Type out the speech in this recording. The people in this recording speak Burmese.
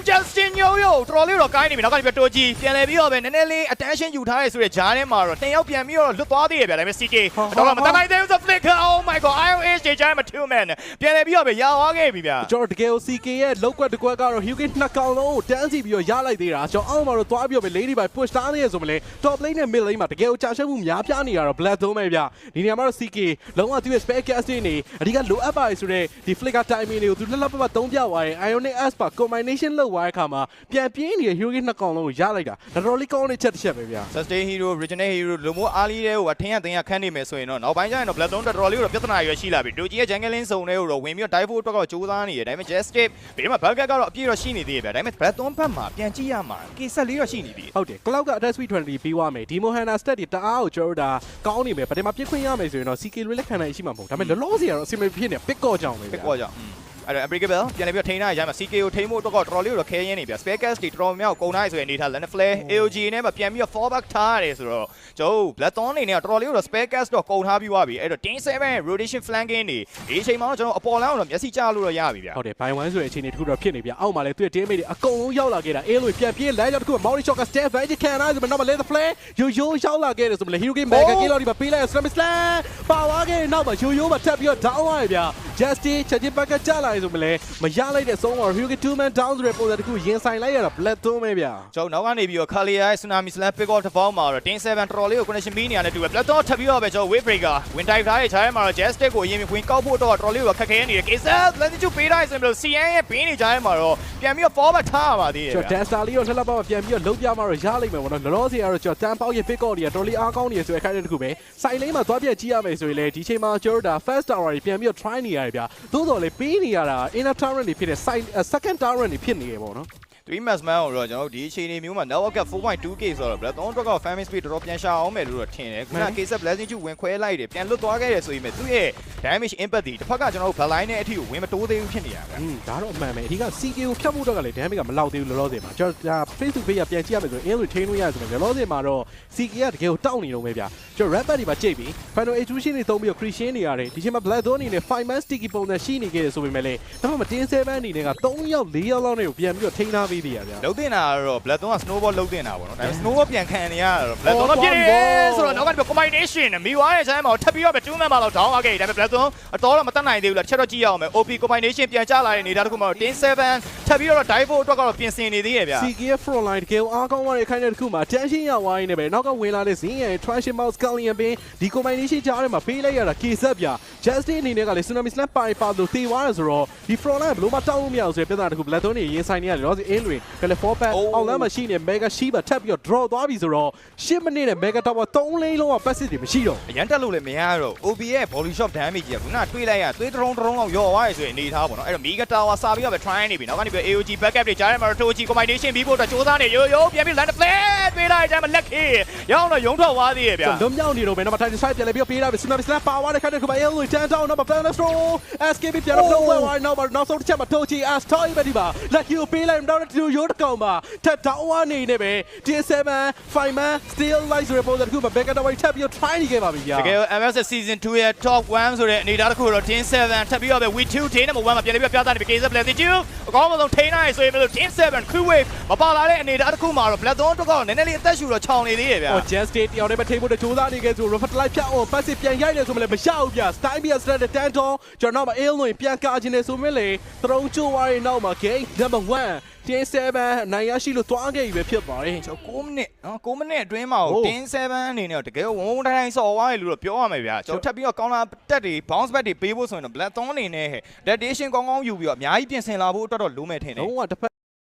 Team Justin ညိုယိုတော်တော်လေးတော့ကိုင်းနေပြီနောက်ကနေပြတိုကြီးပြန်လဲပြီးတော့ပဲနည်းနည်းလေး attention ယူထားရဲဆိုတဲ့ဂျားထဲမှာတော့တင်ရောက်ပြန်ပြီးတော့လွတ်သွားသေးရဗျာဒါပေမဲ့ CK တော့မတနိုင်သေးဘူးဆို flicker oh my god IOH ဂျားမှာ two man ပြန်လဲပြီးတော့ပဲရသွားခဲ့ပြီဗျာကျွန်တော်တကယ်ကို CK ရဲ့လောက်ကွက်တစ်ကွက်ကတော့ Hugo နှစ်ကောင်လုံးကိုတန်းစီပြီးတော့ရလိုက်သေးတာကျွန်တော်အောက်မှာတော့သွားပြီးတော့ပဲ Lady by push တားနေရဆိုမလဲ top lane နဲ့ mid lane မှာတကယ်ကိုကြာရှက်မှုများပြားနေရတော့ Black Zone ပဲဗျဒီနေရာမှာတော့ CK လုံးဝသူ့ရဲ့ spare cast တွေနေအဓိကလိုအပ်ပါတယ်ဆိုတော့ဒီ flicker timing တွေကိုသူလှလှပပသုံးပြသွားရင် Ionic S ပါ combination လုပ်သွားတဲ့အခါမှာပြန်ပြင်းနေတဲ့ Hugo နှစ်ကောင်လုံးကိုရလိုက်တာတော်တော်လေးကောင်းတဲ့ချက်တစ်ချက်ပဲဗျ sustain hero original hero လိုမျိုးအားလေးတွေကိုအထင်းရတင်ရခန်းနေမယ်ဆိုရင်တော့နောက်ပိုင်းကျရင်တော့ black zone တော်တော်လေးတော့ပြဿနာရွယ်ရှိလာပြီဒိုကြီးရဲ့ jungling စုံတွေကိုတော့ဝင်ပြီးတော့ dive ဖို့အတွက်ကတော့ကြိုးစားနေတယ်ဒါပေမဲ့ justice ဘေးမှာ bulk ကတော့အပြည့်တော့ရှိနေသေးတယ်ဗျာဒါပေမဲ့ black zone ဘက်မှာပြန်ကြည့်ရမှာ case လေးတော့ရှိနေပြီဟုတ်တယ် cloud က attack speed 20ပြီးသွားမယ်ဒီ mohana stat တွေတအားကိုကျွန်တော်တို့ဒါကောင်းနေမယ်ဗတိမှာပြစ်ခွင့်ရမယ်ဆိုရင်တော့ CK လွေးလက်ခံနိုင်ရှိမှာမဟုတ်ဒါပေမဲ့လောလောဆယ်ကတော့အစီအမံဖြစ်နေ pick ကော့ကြောင်ပဲပြစ်ကွာကြောင့် အဲ့တော့ unbreakable ပြန်လည်းပြီးတော့ထိန်းထားရမှာ CK ကိုထိန်းဖို့တော့တော်တော်လေးတော့ခဲရင်းနေဗျ spare cast တွေတော်တော်များများကုန်ထားရဆိုရင်အနေထား land flare AOG နဲ့မှပြန်ပြီးတော့ fallback ထားရတယ်ဆိုတော့ကျွန်တော် black thorn အနေနဲ့တော်တော်လေးတော့ spare cast တော့ကုန်ထားပြီးသွားပြီအဲ့တော့ team 7 rotation flanking တွေဒီအချိန်မှာတော့ကျွန်တော်အပေါ်လမ်းတော့မျက်စိကျလို့တော့ရပြီဗျဟုတ်တယ်ဘိုင်ဝမ်ဆိုတဲ့အခြေအနေတစ်ခုတော့ဖြစ်နေပြအောက်မှာလည်းသူ့ရဲ့ teammate တွေအကုန်လုံးရောက်လာခဲ့တာအေးလို့ပြန်ပြေးလိုက်တော့တစ်ခု Maori Shot က step back ခံရဆိုတော့နောက်မှာ let the play ယိုယိုရောက်လာခဲ့တယ်ဆိုမှလေ Hero Game Mega ကီလိုဒီမှာပေးလိုက် Slam Slam ပါသွားခဲ့နောက်မှာယိုယိုမှာထပ်ပြီးတော့ down သွားရဗျာ Justin ချက်ချင်းဘက်ကကြလာရဆိုမှလေမရလိုက်တဲ့အဆုံးတော့ Hero Game 2 man down ဆိုတဲ့ပုံစံတစ်ခုရင်ဆိုင်လိုက်ရတာ Black Thorn ပဲဗျာကျွန်တော်နောက်ကနေပြီးတော့ Kalia Tsunami Slam Pick Off တစ်ပေါင်းမှာတော့ Team 7တော်တော်လေးကို connection ပြီးနေရတယ်တူပဲ black thorn ထပ်ပြီးတော့ပဲကျွန်တော် wave breaker win dive ထားရဲ့ခြားထဲမှာတော့ Justice ကိုအရင်ဝင်ကောက်ဖို့တော့တော်တော်လေးကိုခက်ခဲနေတယ် Case Let's do ပေးထားဆိုရင် CN ရဲ့ဘေးနေခြားထဲမှာတော့ပြန်ပြီးတော့ forward ထားရပါသေးတယ်ကျွန်တော် Dasta လေးကိုလှလှပပပြန်ပြီးတော့လုံးပြမှာတော့ရလိမ့်မယ်ပေါ့နော်လောလောဆယ်ကတော့ကျွန်တော်တန်ပေါက်ရဲ့ pick off တွေကတော်လေးအားကောင်းနေရဆိုတဲ့ခိုင်တဲ့တစ်ခုပဲစိုင်လိမ့်မှာသွားပြကြည့်ရမယ်ဆိုရင်လေဒီချိန်မှာကျွန်တော်ဒါ first tower တွေပြန်ပြီးတော့ try နေရတယ်ဗျာသို့တော်လေပေးနေရတာ inner tower တွေဖြစ်တဲ့ side second tower တွေဖြစ်နေရပေါ့နော် 3 mass man ကိုတော့ကျွန်တော်ဒီအချိန်နေမျိုးမှာ network က 4.2k ဆိုတော့ black thorn တော့က family speed တော်တော်ပြန်ရှာအောင်မယ်လို့တော့ထင်တယ်ခုန case blessing ကျဝင်ခွဲလိုက်တယ်ပြန်လွတ်သွားခဲ့တယ်ဆိုရင်သူ့ရဲ့ damage impact တွေတစ်ဖက်ကကျွန်တော်တို့ blind နဲ့အထိကိုဝင်မတိုးသေးဘူးဖြစ်နေရဗျอืมဒါတော့အမှန်ပဲအဓိက CK ကိုဖြတ်ဖို့တော့ကလည်း damage ကမလောက်သေးဘူးလောလောဆယ်မှာကျွန်တော်ဒါ face to face ကပြန်ကြည့်ရမယ်ဆိုရင် in လို့ chain လို့ရတယ်ဆိုတော့လောလောဆယ်မှာတော့ CK ကတကယ်ကိုတောက်နေတော့ပဲဗျာကျွန်တော် rapper တွေပါကြိတ်ပြီး final execution တွေသုံးပြီးတော့ creation တွေရတယ်ဒီချိန်မှာ black zone အနေနဲ့ five man sticky ပုံစံရှိနေခဲ့တယ်ဆိုပေမဲ့လည်းဒါမှမတင်း7အနေနဲ့က3ယောက်4ယောက်လောက်နဲ့ကိုပြန်ပြီးတော့ထိန်းထားပေးသေးရဗျာလုံးတင်တာကတော့ black thorn က snowball လုံးတင်တာပေါ့နော်ဒါပေမဲ့ snowball ပြန်ခံနေရတာတော့ black အော် thorn တော့ပြည့်နေသွားပြီဆိုတော့နောက်က combination မိသွားတဲ့ဆိုင်မှာထပ်ပြီးတော့2 man မှာတော့ down သွားခဲ့တယ်ဒါပေမဲ့ black thorn အတော်တော့မတက်နိုင်သေးဘူးလားတစ်ချက်တော့ကြည့်ရအောင်မယ် OP combination ပြန်ချလာတဲ့နေသားတစ်ခုမှာတော့10 7 ထပ်ပြီးတော့ dive ဖို့အတွက်ကတော့ပြင်ဆင်နေသေးရဲ့ဗျာ CK ရဲ့ front line တကယ်အားကောင်းသွားတဲ့ခိုင်းတဲ့တစ်ခုမှာ tension ရဝိုင်းနေပဲနောက်ကဝင်လာတဲ့ဇင်းရဲ့ transition mouse scullion ပင်ဒီ combination ကြားထဲမှာပေးလိုက်ရတာ case up ဗျာ justin အနေနဲ့ကလည်း tsunami slam ပါပါလို့တေသွားတယ်ဆိုတော့ဒီ front line ဘလို့မတောင်းလို့မရအောင်ဆိုတဲ့ပြဿနာတစ်ခု black zone နေရင်ဆိုင်နေရတယ်တော့ in လွင်ကလည်း four back အောင်လမ်းမှာရှိနေ mega shiba ထပ်ပြီးတော့ draw သွားပြီဆိုတော့10မိနစ်နဲ့ mega tower 3 lane လုံးက passive တွေမရှိတော့အရန်တက်လို့လည်းမရတော့ OP ရဲ့ body shot damage ကြီးကခုနတွေးလိုက်ရသွေးတရုံတရုံလောက်ယော့သွားရဆိုရင်အနေထားပေါ့နော်အဲ့တော့ Mega Tower စာပြီးတော့ပဲ try နေပြီနောက်ကနေပြီး AOG backup တွေကြားထဲမှာတော့ Tochi combination ပြီးဖို့တော့စူးစမ်းနေရိုးရိုးပြန်ပြီး land play ပေးလိုက်တယ်မှာလက်ခေရောင်းတော့ရုံထွက်သွားသေးရဲ့ဗျာလွန်မြောက်နေတော့ပဲနောက်မှာ Titan Strike ပြန်လဲပြီးပေးတာပဲ Tsunami Slam ပါသွားတဲ့ခါတည်းကမှ Air Louis 10 down နောက်မှာ Planet Stro SKB ပြန်တော့ blow ဝိုင်းနောက်မှာနောက်ဆုံးတစ်ချက်မှာ Tochi As Toy ပဲဒီပါ Lucky ကိုပေးလိုက်တော့တူရိုးတကောင်ပါထက်တောင်းဝနေနေပဲ T7 Fireman Still Light ဆိုတဲ့ပုံစံတစ်ခုမှာ Becca Tower ထပ်ပြီး try နေခဲ့ပါပြီဗျာတကယ် MS season 2ရဲ့ top 1ဆိုတဲ့အနေအထားတစ်ခုတော့ Team 7ထပ်ပြီးတော့ပဲ we 2 team number 1မှာပြန်ပြီးပြသနေပြီ KZ Black 2အကောင်းဆုံးထိန်းနိုင်ဆိုရင်လည်း Team 7 crew wave မပါလာတဲ့အနေအထားတစ်ခုမှာတော့ Black Dawn တော့ကတော့နည်းနည်းလေးအသက်ရှူတော့ခြောင်နေသေးရဲ့ဗျာဟို Just State တယောက်တည်းပဲထိဖို့တဲ့စူးစမ်းနေခဲ့ဆို Reflect Light ဖြတ်အောင် passive ပြန်ရိုက်တယ်ဆိုမှလည်းမရဘူးဗျ Style ပြ Strat တဲ့10 down ကျွန်တော်နောက်မှာ Air Louis ပြန်ကာခြင်းနေဆိုမှလေသရုံးချိုးဝါးရဲ့နောက်မှာ game number 1 T7 နိုင်ရရှိလို့တွားခဲ့ပြီပဲဖြစ်ပါတယ်ကျွန်တော်9မိနစ်နော်9မိနစ်အတွင်းမှာဟုတ် Team 7အနေနဲ့တော့တကယ်ဝုန်းဝုန်းတိုင်းတိုင်းဆော်သွားရလို့တော့ပြောရမယ်ဗျာကျွန်တော်ထပ်ပြီးတော့ counter တက်တွေ bounce back တွေပေးဖို့ဆိုရင်တော့ Black Dawn အနေနဲ့ dedication ကောင်းကောင်းယူပြီးတော့အများကြီးပြင်ဆင်လာဖို့အတွက်တော့လိုမယ်ထင်တယ်လုံးဝတစ်ဖက်